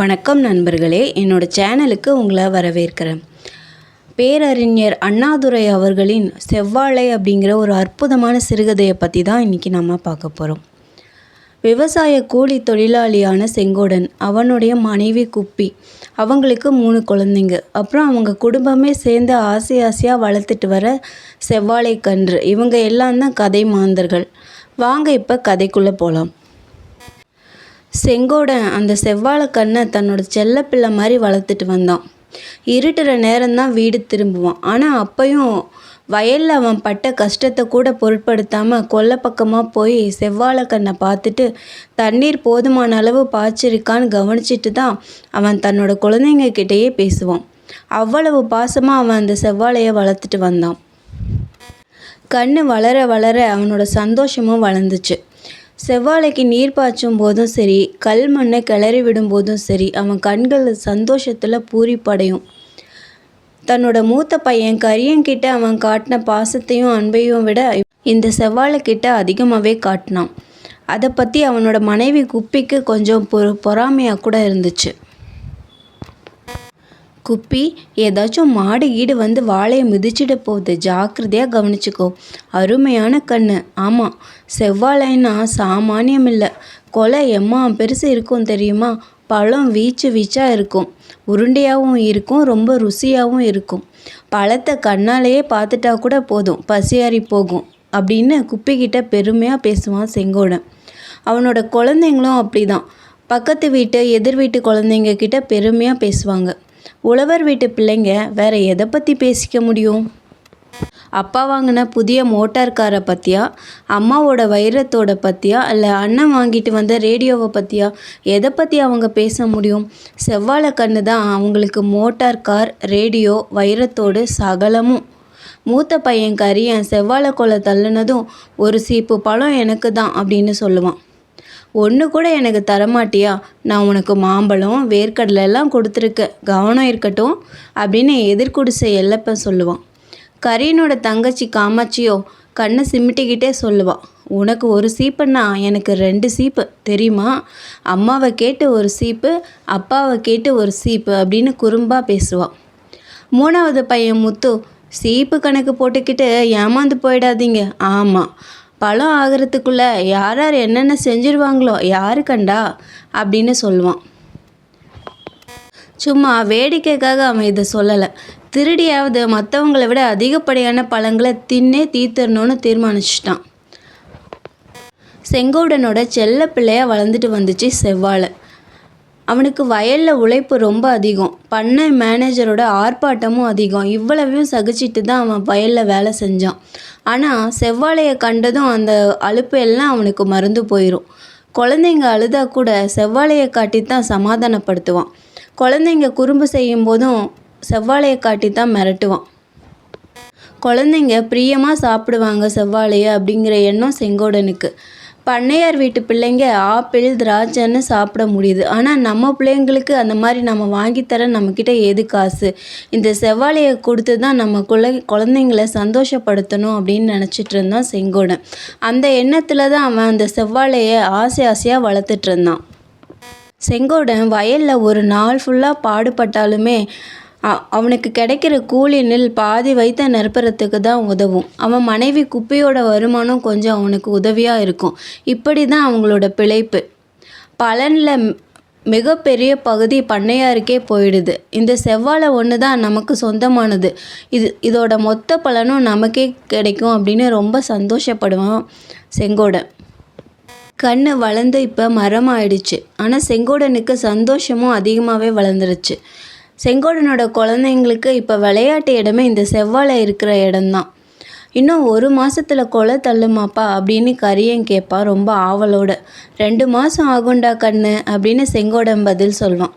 வணக்கம் நண்பர்களே. என்னோட சேனலுக்கு உங்களை வரவேற்கிறேன். பேரறிஞர் அண்ணாதுரை அவர்களின் செவ்வாழை அப்படிங்கிற ஒரு அற்புதமான சிறுகதையை பற்றி தான் இன்றைக்கி நம்ம பார்க்க போகிறோம் விவசாய கூலி தொழிலாளியான செங்கோடன் அவனுடைய மனைவி குப்பி அவங்களுக்கு மூணு குழந்தைங்க. அப்புறம் அவங்க குடும்பமே சேர்ந்து ஆசை ஆசையாக வளர்த்துட்டு வர செவ்வாழை கன்று இவங்க எல்லாம் தான் கதை மாந்தர்கள். வாங்க இப்போ கதைக்குள்ளே போகலாம் செங்கோடன் அந்த செவ்வாழை கண்ணை தன்னோட செல்லப்பிள்ளை மாதிரி வளர்த்துட்டு வந்தான். இருட்டுற நேரம்தான் வீடு திரும்புவான். ஆனால் அப்பையும் வயலில் அவன் பட்ட கஷ்டத்தை கூட பொருட்படுத்தாமல் கொல்லை பக்கமாக போய் செவ்வாழை கண்ணை பார்த்துட்டு தண்ணீர் போதுமான அளவு பாய்ச்சிருக்கான்னு கவனிச்சிட்டு தான் அவன் தன்னோட குழந்தைங்க கிட்டேயே பேசுவான். அவ்வளவு பாசமாக அவன் அந்த செவ்வாழையை வளர்த்துட்டு வந்தான். கண்ணு வளர வளர அவனோட சந்தோஷமும் வளர்ந்துச்சு. செவ்வாழைக்கு நீர் பாய்ச்சும் போதும் சரி கல் மண்ணை கிளறி விடும் போதும் சரி அவன் கண்கள் சந்தோஷத்தில் பூரிப்படையும். தன்னோட மூத்த பையன் கரியன்கிட்ட அவன் காட்டின பாசத்தையும் அன்பையும் விட இந்த செவ்வாழைக்கிட்ட அதிகமாகவே காட்டினான். அதை பற்றி அவனோட மனைவி குப்பிக்கு கொஞ்சம் பொ பொறாமையாக கூட இருந்துச்சு. குப்பி ஏதாச்சும் மாடு ஈடு வந்து வாழையை மிதிச்சிட போகுது. ஜாக்கிரதையாக கவனிச்சுக்கோ. அருமையான கண்ணு. ஆமாம் செவ்வாழைன்னா சாமானியம் இல்லை. கொலை எம்மா பெருசு இருக்கும் தெரியுமா? பழம் வீச்சு வீச்சாக இருக்கும். உருண்டையாகவும் இருக்கும் ரொம்ப ருசியாகவும் இருக்கும். பழத்தை கண்ணாலேயே பார்த்துட்டா கூட போதும். பசியாரி போகும். அப்படின்னு குப்பிக்கிட்ட பெருமையாக பேசுவான் செங்கோடன் அவனோட குழந்தைங்களும் அப்படி தான் பக்கத்து வீட்டு எதிர் வீட்டு குழந்தைங்க கிட்ட பெருமையாக பேசுவாங்க. உழவர் வீட்டு பிள்ளைங்க வேற எதை பற்றி பேசிக்க முடியும்? அப்பா வாங்கின புதிய மோட்டார் காரை பற்றியா அம்மாவோட வைரத்தோட பற்றியா இல்லை அண்ணன் வாங்கிட்டு வந்த ரேடியோவை பற்றியா எதை பற்றி அவங்க பேச முடியும்? செவ்வாழை கண்ணு தான் அவங்களுக்கு மோட்டார் கார் ரேடியோ வைரத்தோடு சகலமும். மூத்த பையன் கரியன் செவ்வாழை கொலை தள்ளுனதும் ஒரு சீப்பு பழம் எனக்கு தான் அப்படின்னு சொல்லுவான். ஒன்று கூட எனக்கு தரமாட்டியா? நான் உனக்கு மாம்பழம் வேர்க்கடலெல்லாம் கொடுத்துருக்கேன். கவனம் இருக்கட்டும் அப்படின்னு எதிர்குடிசை எல்லப்ப சொல்லுவான். கரீனோட தங்கச்சி காமாட்சியோ கண்ணை சிமிட்டிக்கிட்டே சொல்லுவான் உனக்கு ஒரு சீப்புன்னா எனக்கு ரெண்டு சீப்பு தெரியுமா? அம்மாவை கேட்டு ஒரு சீப்பு அப்பாவை கேட்டு ஒரு சீப்பு அப்படின்னு குறும்பாக பேசுவான் மூணாவது பையன் முத்து சீப்பு கணக்கு போட்டுக்கிட்டு ஏமாந்து போயிடாதீங்க. ஆமாம் பழம் ஆகிறதுக்குள்ளே யார் யார் என்னென்ன செஞ்சிருவாங்களோ யாரு கண்டா? அப்படின்னு சொல்லுவான். சும்மா வேடிக்கைக்காக அவன் இதை சொல்லலை. திருடியாவது மற்றவங்களை விட அதிகப்படியான பழங்களை தின்னே தீர்த்தரணும்னு தீர்மானிச்சிட்டான். செங்கோடனோட செல்ல பிள்ளையாக வளர்ந்துட்டு வந்துச்சு செவ்வாழை. அவனுக்கு வயலில் உழைப்பு ரொம்ப அதிகம். பண்ணை மேனேஜரோட ஆர்ப்பாட்டமும் அதிகம். இவ்வளவையும் சகிச்சிட்டு தான் அவன் வயலில் வேலை செஞ்சான். ஆனால் செவ்வாழையை கண்டதும் அந்த அலுப்பு எல்லாம் அவனுக்கு மறந்து போயிடும் குழந்தைங்க அழுதா கூட செவ்வாழையை காட்டி தான் சமாதானப்படுத்துவான். குழந்தைங்க குறும்பு செய்யும் போதும் செவ்வாழையை காட்டித்தான் மிரட்டுவான். குழந்தைங்க பிரியமாக சாப்பிடுவாங்க செவ்வாழையை அப்படிங்கிற எண்ணம் செங்கோடனுக்கு. பண்ணையார் வீட்டு பிள்ளைங்க ஆப்பிள் திராட்சைன்னு சாப்பிட முடியுது. ஆனால் நம்ம பிள்ளைங்களுக்கு அந்த மாதிரி நம்ம வாங்கித்தர நம்மக்கிட்ட எது காசு? இந்த செவ்வாழையை கொடுத்து தான் நம்ம குழ குழந்தைங்கள சந்தோஷப்படுத்தணும் அப்படின்னு நினச்சிட்டு இருந்தான் செங்கோடன். அந்த எண்ணத்தில் தான் அவன் அந்த செவ்வாழையை ஆசை ஆசையாக வளர்த்துட்டு இருந்தான். செங்கோடன் வயலில் ஒரு நாள் ஃபுல்லாக பாடுபட்டாலுமே அவனுக்கு கிடைக்கிற கூலி நெல் பாதி வைத்த நிரப்புறதுக்கு தான் உதவும். அவன் மனைவி குப்பையோட வருமானம் கொஞ்சம் அவனுக்கு உதவியாக இருக்கும். இப்படி தான் அவங்களோட பிழைப்பு. பலனில் மிகப்பெரிய பகுதி பண்ணையாருக்கே போயிடுது. இந்த செவ்வாழை ஒன்று தான் நமக்கு சொந்தமானது. இது இதோட மொத்த பலனும் நமக்கே கிடைக்கும் அப்படின்னு ரொம்ப சந்தோஷப்படுவான் செங்கோடன். கண் வளர்ந்து இப்போ மரம் ஆயிடுச்சு ஆனால் செங்கோடனுக்கு சந்தோஷமும் அதிகமாகவே வளர்ந்துருச்சு. செங்கோடனோட குழந்தைங்களுக்கு இப்போ விளையாட்டு இடமே இந்த செவ்வாழை இருக்கிற இடம்தான். இன்னும் ஒரு மாதத்தில் கொலை தள்ளுமாப்பா அப்படின்னு கரியன் கேட்பா ரொம்ப ஆவலோட. ரெண்டு மாதம் ஆகுண்டா கண்ணு அப்படின்னு செங்கோடன் பதில் சொல்வான்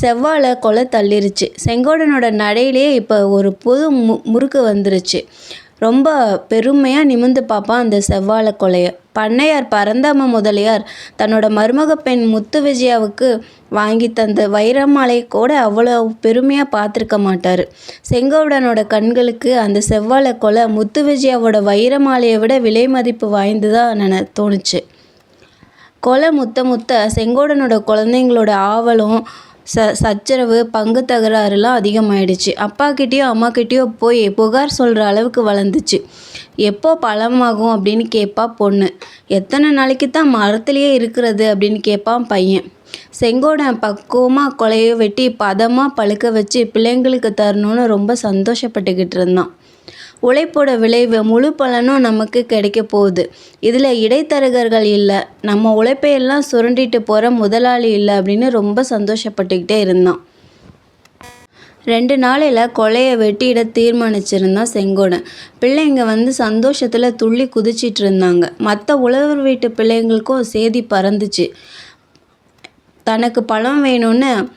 செவ்வாழை கொலை தள்ளிருச்சு. செங்கோடனோட நடையிலே இப்போ ஒரு புது மு முறுக்கு வந்துருச்சு. ரொம்ப பெருமையாக நிமிந்து பார்ப்பான் அந்த செவ்வாழை கொலையை. பண்ணையார் பரந்தாம முதலியார் தன்னோட மருமக பெண் முத்து விஜயாவுக்கு வாங்கி தந்த வைரமாலை கூட அவ்வளோ பெருமையாக பார்த்துருக்க மாட்டார். செங்கோடனோட கண்களுக்கு அந்த செவ்வாழை கொலை முத்து விஜயாவோட வைரமாலையை விட விலை மதிப்பு வாய்ந்ததாக நான் தோணுச்சு. கொலை முத்த முத்த செங்கோடனோட குழந்தைங்களோட ஆவலும் ச சச்சரவு பங்கு தகராறுலாம் அதிகமாயிடுச்சு. அப்பாக்கிட்டேயோ அம்மாக்கிட்டேயோ போய் புகார் சொல்கிற அளவுக்கு வளர்ந்துச்சு. எப்போ பழமாகும் அப்படின்னு கேட்பா பொண்ணு. எத்தனை நாளைக்கு தான் மரத்துலேயே இருக்கிறது அப்படின்னு கேட்பான் பையன். செங்கோட பக்குவமாக கொலையை வெட்டி பதமாக பழுக்க வச்சு பிள்ளைங்களுக்கு தரணும்னு ரொம்ப சந்தோஷப்பட்டுக்கிட்டு இருந்தான். உழைப்போட விளைவு முழு பலனும் நமக்கு கிடைக்க போகுது. இதில் இடைத்தரகர்கள் இல்லை. நம்ம உழைப்பையெல்லாம் சுரண்டிட்டு போகிற முதலாளி இல்லை அப்படின்னு ரொம்ப சந்தோஷப்பட்டுக்கிட்டே இருந்தான். ரெண்டு நாளையில் கொலையை வெட்டியிட தீர்மானிச்சிருந்தான் செங்கோடன் பிள்ளைங்க வந்து சந்தோஷத்தில் துள்ளி குதிச்சிட்டு இருந்தாங்க. மற்ற உழவர் வீட்டு பிள்ளைங்களுக்கும் செய்தி பறந்துச்சு. தனக்கு பழம் வேணும்னு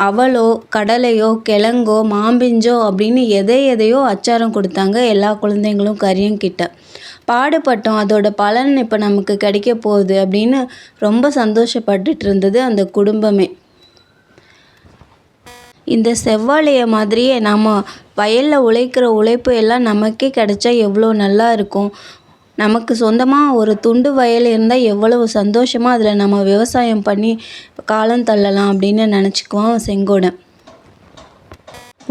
அவலோ கடலையோ கிழங்கோ மாம்பிஞ்சோ அப்படின்னு எதை எதையோ அச்சாரம் கொடுத்தாங்க எல்லா குழந்தைங்களும் கரியங்கிட்ட பாடுபட்டோம் அதோட பலன் இப்போ நமக்கு கிடைக்க போகுது அப்படின்னு ரொம்ப சந்தோஷப்பட்டுட்டு இருந்தது அந்த குடும்பமே. இந்த செவ்வாழைய மாதிரியே நம்ம வயலில் உழைக்கிற உழைப்பு எல்லாம் நமக்கே கிடைச்சா எவ்வளோ நல்லா இருக்கும். நமக்கு சொந்தமாக ஒரு துண்டு வயல் இருந்தால் எவ்வளவு சந்தோஷமாக அதில் நம்ம விவசாயம் பண்ணி காலம் தள்ளலாம் அப்படின்னு நினச்சிக்குவான் செங்கோடன்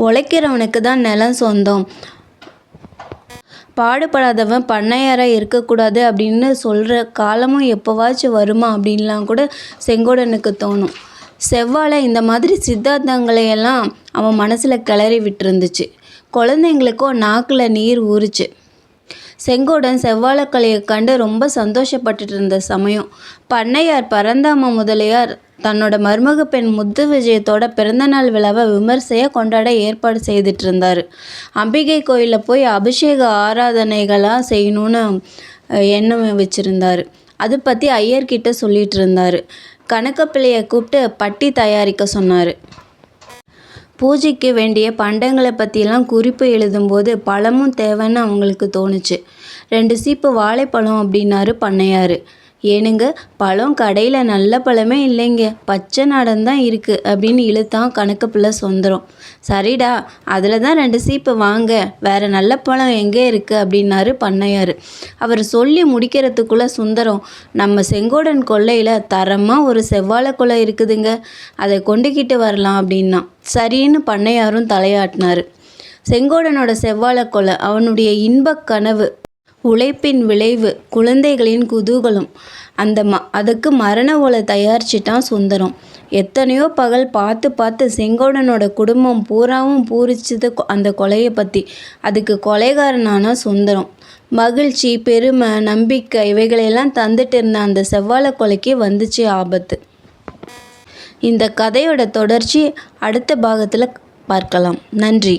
உழைக்கிறவனுக்கு தான் நிலம் சொந்தம். பாடுபடாதவன் பண்ணையாராக இருக்கக்கூடாது அப்படின்னு சொல்கிற காலமும் எப்போவாச்சும் வருமா அப்படின்லாம் கூட செங்கோடனுக்கு தோணும். செவ்வாழை இந்த மாதிரி சித்தாந்தங்களையெல்லாம் அவன் மனசில் கிளறி விட்டுருந்துச்சு. குழந்தைங்களுக்கும் நாக்கில் நீர் ஊறுச்சு. செங்கோடன் செவ்வாழைக்கலையை கண்டு ரொம்ப சந்தோஷப்பட்டுட்டு இருந்த சமயம். பண்ணையார் பரந்தாம முதலியார் தன்னோட மருமக பெண் முத்து விஜயத்தோட பிறந்தநாள் விழாவை விமர்சையாக கொண்டாட ஏற்பாடு செய்துட்டு இருந்தார் அம்பிகை கோயிலில் போய் அபிஷேக ஆராதனைகளாக செய்யணும்னு எண்ணம் வச்சுருந்தார். அதை பற்றி ஐயர்கிட்ட சொல்லிட்டு இருந்தார் கணக்கப்பிள்ளையை கூப்பிட்டு பட்டி தயாரிக்க சொன்னார். பூஜைக்கு வேண்டிய பண்டங்களை பற்றிலாம் குறிப்பு எழுதும்போது பழமும் தேவைன்னு அவங்களுக்கு தோணுச்சு. ரெண்டு சீப்பு வாழைப்பழம் அப்படின்னாரு பண்ணையார். ஏனுங்க பழம் கடையில் நல்ல பழமே இல்லைங்க. பச்சை நாடன் தான் இருக்குது அப்படின்னு இழுத்தான் கணக்கு பிள்ளை சொந்தரம். சரிடா அதில் தான் ரெண்டு சீப்பு வாங்க. வேறு நல்ல பழம் எங்கே இருக்குது அப்படின்னாரு பண்ணையார். அவர் சொல்லி முடிக்கிறதுக்குள்ளே சுந்தரம் நம்ம செங்கோடன் கொள்ளையில் தரமாக ஒரு செவ்வாழை கொலை இருக்குதுங்க. அதை கொண்டுக்கிட்டு வரலாம் அப்படின்னா. சரின்னு பண்ணையாரும் தலையாட்டினார். செங்கோடனோட செவ்வாழை கொலை அவனுடைய இன்பக் கனவு. உழைப்பின் விளைவு குழந்தைகளின் குதூகலம். அந்த ம அதுக்கு மரண ஓலை தயாரிச்சிட்டான் சுந்தரம். எத்தனையோ பகல் பார்த்து பார்த்து செங்கோடனோட குடும்பம் பூராவும் பூரிச்சது அந்த கொலையை பற்றி அதுக்கு கொலைகாரனான சுந்தரம். மகிழ்ச்சி பெருமை நம்பிக்கை இவைகளையெல்லாம் தந்துட்டு இருந்த அந்த செவ்வாழை கொலைக்கு வந்துச்சு ஆபத்து. இந்த கதையோட தொடர்ச்சி அடுத்த பாகத்தில் பார்க்கலாம். நன்றி.